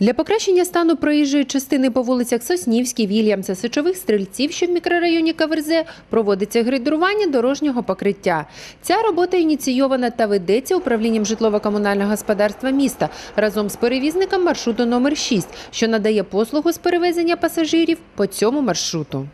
Для покращення стану проїжджої частини по вулицях Соснівській, Вільямса, Сичових стрільців, що в мікрорайоні Каверзе, проводиться грейдерування дорожнього покриття. Ця робота ініційована та ведеться управлінням житлово-комунального господарства міста разом з перевізником маршруту номер 6, що надає послугу з перевезення пасажирів по цьому маршруту.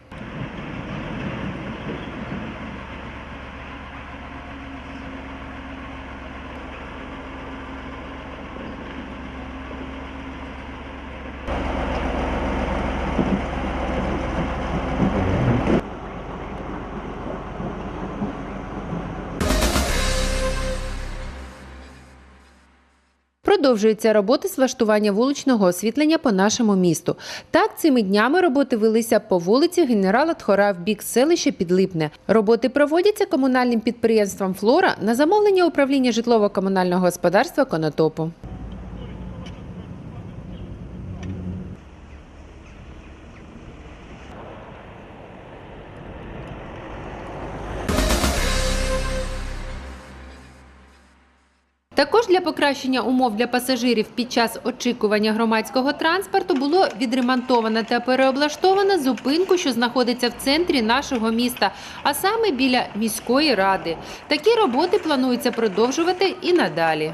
Продовжуються роботи з влаштування вуличного освітлення по нашому місту. Так, цими днями роботи велися по вулиці генерала Тхора в бік селища Підлипне. Роботи проводяться комунальним підприємством Флора на замовлення управління житлово-комунального господарства Конотопу. Також для покращення умов для пасажирів під час очікування громадського транспорту було відремонтовано та переоблаштовано зупинку, що знаходиться в центрі нашого міста, а саме біля міської ради. Такі роботи планується продовжувати і надалі.